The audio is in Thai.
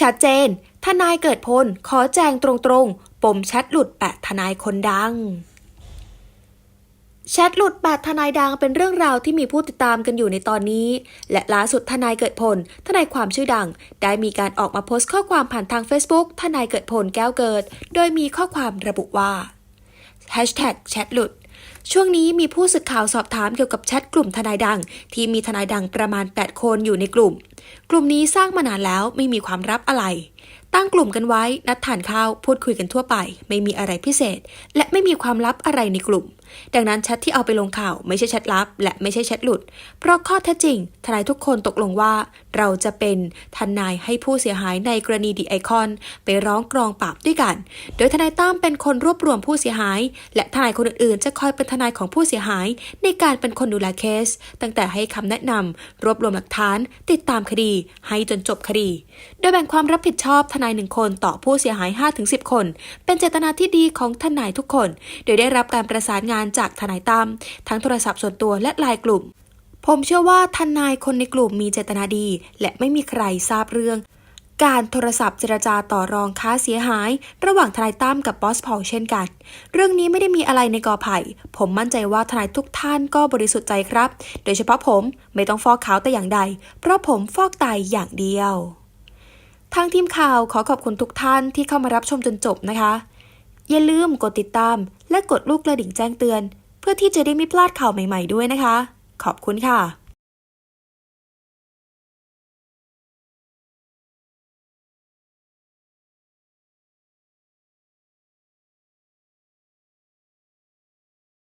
ชัดเจน ทนายเกิดพล ขอแจงตรงๆ ปมแชทหลุดแปดทนายคนดังแชทหลุดแปดทนายดังเป็นเรื่องราวที่มีผู้ติดตามกันอยู่ในตอนนี้ และล่าสุดทนายเกิดผล ทนายความชื่อดัง ได้มีการออกมาโพสต์ข้อความผ่านทาง Facebook ทนายเกิดผลแก้วเกิด โดยมีข้อความระบุว่า Hashtag แชทหลุด ช่วงนี้มีผู้สื่อข่าวสอบถามเกี่ยวกับแชทกลุ่มทนายดัง ที่มีทนายดังประมาณ 8 คนอยู่ในกลุ่ม กลุ่มนี้สร้างมานานแล้วไม่มีความลับอะไร ตั้งกลุ่มกันไว้นัดทานข้าวพูดคุยกันทั่วไป ไม่มีอะไรพิเศษ และไม่มีความลับอะไรในกลุ่ม ดังนั้นแชทที่เอาไปลงข่าวไม่ใช่แชทลับ และไม่ใช่แชทหลุด เพราะข้อเท็จจริง ทนายทุกคนตกลงว่า เราจะเป็นทนายให้ผู้เสียหายในกรณีดีไอคอน ไปร้องกรองปราบด้วยกัน โดยทนายตั้มเป็นคนรวบรวมผู้เสียหาย และทนายคนอื่นๆ จะคอยเป็นทนายของผู้เสียหาย ในการเป็นคนดูแลเคส ตั้งแต่ให้คำแนะนำรวบรวมหลักฐาน ติดตามคดี ให้จนจบคดี โดยแบ่งความรับผิดชอบทนายหนึ่งคนต่อผู้เสียหาย 5-10 คน เป็นเจตนาที่ดีของทนายทุกคน โดยได้รับการประสานงานานจากทนายตั้มทั้งโทรศัพท์ส่วนตัวและไลน์กลุ่ม ผมเชื่อว่าทนายคนในกลุ่มมีเจตนาดี และไม่มีใครทราบเรื่อง การโทรศัพท์เจรจาต่อรองค่าเสียหาย ระหว่างทนายตั้มกับบอสพอลเช่นกัน เรื่องนี้ไม่ได้มีอะไรในกอไผ่ ผมมั่นใจว่าทนายทุกท่านก็บริสุทธิ์ใจครับ โดยเฉพาะผมไม่ต้องฟอกขาวแต่อย่างใด เพราะผมฟอกไตอย่างเดียวทางทีมข่าวขอขอบคุณทุกท่านที่เข้ามารับชมจนจบนะคะ อย่าลืมกดติดตาม และกดลูกกระดิ่งแจ้งเตือน เพื่อที่จะได้ไม่พลาดข่าวใหม่ ๆด้วยนะคะ ขอบคุณค่ะ